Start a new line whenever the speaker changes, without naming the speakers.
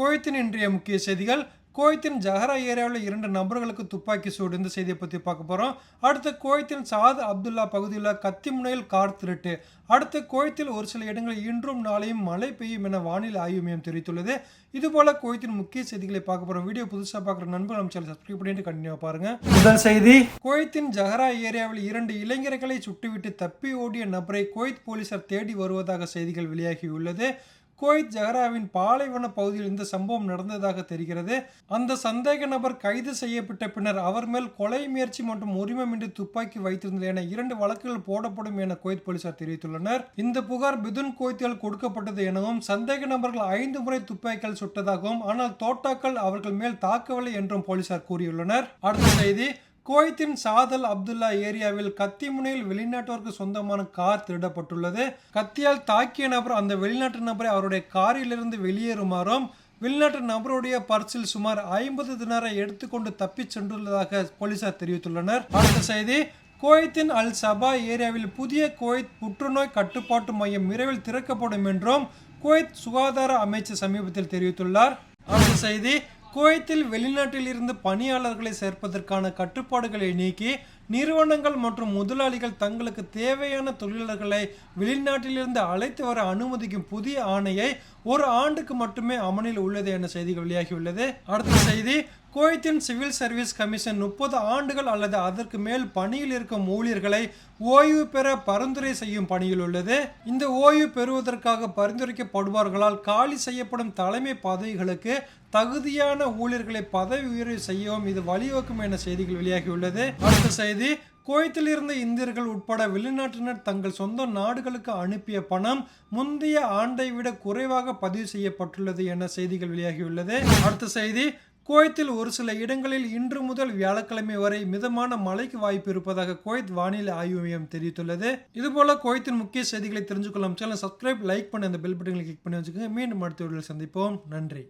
குவைத்தின் இன்றைய முக்கிய செய்திகள். குவைத்தின் ஜஹரா ஏரியாவில் இரண்டு நபர்களுக்கு துப்பாக்கி சூடு. இந்த செய்தியை பற்றி பார்க்க போகிறோம் அடுத்து குவைத்தின் சாத் அப்துல்லா பகுதியில் கத்தி முனையில் கார் திருட்டு. அடுத்து குவைத்தில் ஒரு சில இடங்களில் இன்றும் நாளையும் மழை பெய்யும் என வானிலை ஆய்வு மையம் தெரிவித்துள்ளது. இதுபோல குவைத்தின் முக்கிய செய்திகளை பார்க்க போகிறோம் வீடியோ புதுசாக பார்க்குற நண்பர்கள் நம்ம சேனல் சப்ஸ்கிரைப் பண்ணிட்டு கண்டினியூ பாருங்க. முதல் செய்தி. குவைத்தின் ஜஹரா ஏரியாவில் இரண்டு இளைஞர்களை சுட்டுவிட்டு தப்பி ஓடிய நபரை குவைத் போலீசார் தேடி வருவதாக செய்திகள் வெளியாகியுள்ளது. குவைத் ஜஹராவின் பாலைவன பகுதியில் இந்த சம்பவம் நடந்ததாக தெரிகிறது. அந்த சந்தேக நபர் கைது செய்யப்பட்ட பின்னர் அவர் மேல் கொலை முயற்சி மற்றும் உரிமமின்றி துப்பாக்கி வைத்திருந்தது என இரண்டு வழக்குகள் போடப்படும் என குவைத் போலீசார் தெரிவித்துள்ளனர். இந்த புகார் பிதுன் குவைத்தியால் கொடுக்கப்பட்டது எனவும் சந்தேக நபர்கள் ஐந்து முறை துப்பாக்கிகள் சுட்டதாகவும் ஆனால் தோட்டாக்கள் அவர்கள் மேல் தாக்கவில்லை என்றும் போலீசார் கூறியுள்ளனர். அடுத்த செய்தி குவைத்தின் சாதல் அப்துல்லா ஏரியாவில் கத்தி முனையில் வெளிநாட்டோருக்கு சொந்தமான கார் திருடப்பட்டுள்ளது. கத்தியால் தாக்கிய நபர் அந்த வெளிநாட்டு நபரை அவருடைய காரிலிருந்து வெளியேறுமாறும் வெளிநாட்டு நபருடைய பர்சில் சுமார் ஐம்பது தினாரை எடுத்துக்கொண்டு தப்பிச் சென்றுள்ளதாக போலீசார் தெரிவித்துள்ளனர். அடுத்த செய்தி குவைத்தின் அல் சபா ஏரியாவில் புதிய குவைத் புற்றுநோய் கட்டுப்பாட்டு மையம் விரைவில் திறக்கப்படும் என்றும் குவைத் சுகாதார அமைச்சர் சமீபத்தில் தெரிவித்துள்ளார். அடுத்த செய்தி குவைத்தில் வெளிநாட்டில் இருந்து பணியாளர்களை சேர்ப்பதற்கான கட்டுப்பாடுகளை நீக்கி நிறுவனங்கள் மற்றும் முதலாளிகள் தங்களுக்கு தேவையான தொழிலாளர்களை வெளிநாட்டிலிருந்து அழைத்து வர அனுமதிக்கும் புதிய ஆணையை ஒரு ஆண்டுக்கு மட்டுமே அமலில் உள்ளது என செய்திகள் வெளியாகியுள்ளது. அடுத்த செய்தி குவைத்தின் சிவில் சர்வீஸ் கமிஷன் முப்பது ஆண்டுகள் அல்லது அதற்கு மேல் பணியில் இருக்கும் ஊழியர்களை ஓய்வு பெற பரிந்துரை செய்யும் பணியில் உள்ளது. இந்த ஓய்வு பெறுவதற்காக பரிந்துரைக்கப்படுவார்களால் காலி செய்யப்படும் தலைமை பதவிகளுக்கு தகுதியான ஊழியர்களை பதவி உயர்வு செய்யவும் இது வழிவகுக்கும் என செய்திகள் வெளியாகியுள்ளது. அடுத்த செய்தி குவைத்தில் இருந்த இந்தியர்கள் உட்பட வெளிநாட்டினர் தங்கள் சொந்த நாடுகளுக்கு அனுப்பிய பணம் முந்தைய ஆண்டை விட குறைவாக பதிவு செய்யப்பட்டுள்ளது என செய்திகள் வெளியாகியுள்ளது. அடுத்த செய்தி குவைத்தில் ஒரு சில இடங்களில் இன்று முதல் வியாழக்கிழமை வரை மிதமான மழைக்கு வாய்ப்பு இருப்பதாக குவைத் வானிலை ஆய்வு மையம் தெரிவித்துள்ளது. இதுபோல குவைத்தின் முக்கிய செய்திகளை தெரிஞ்சுக்கொள்ளும் சேனல் சப்ஸ்கிரைப் லைக் பண்ணி அந்த பெல் பட்டனை கிளிக் பண்ணி வச்சுக்கோங்க. மீண்டும் அடுத்த வீடியோவில் சந்திப்போம். நன்றி.